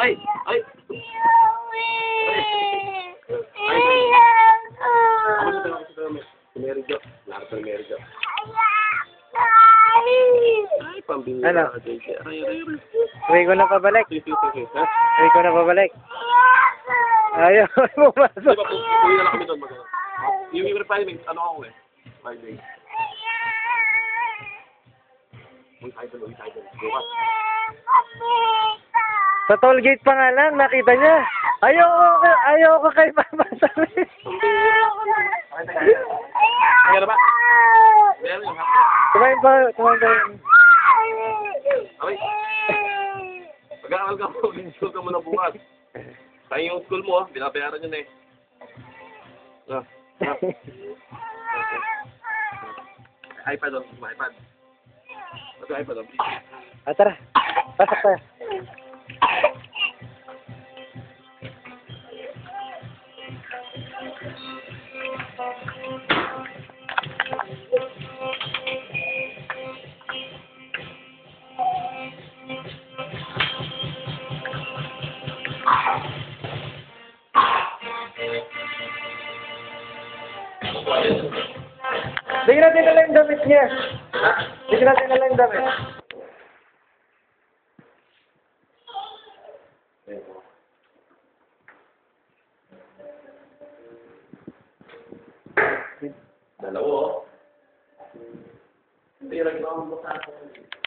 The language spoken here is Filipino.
Ay! Ay! Ano? Uwi ko na pabalik. Uwi ko na pabalik. Ayaw pumasok. ba, pu- uwi na lang kami doon. Mag- yung refining, ano ako eh? Five days. Doon, uwi tayo doon. Bukas. Sa toll gate pa nga lang, nakita niya. Ayaw ko, ayaw ko kay Mama Sabi. Kaya na ba? Kumain pa, kumain pa. Aray. Mag-aaral ka mo, school ka muna bukas. Tayo yung school mo, ah. binabayaran yun eh. Ah, ah. iPad oh, iPad. Ah, tara. Pasok tayo. Bigyan natin na lang damit niya. Bigyan natin na lang yung damit. Dalawa oh. Hindi, lagi ba ang buksan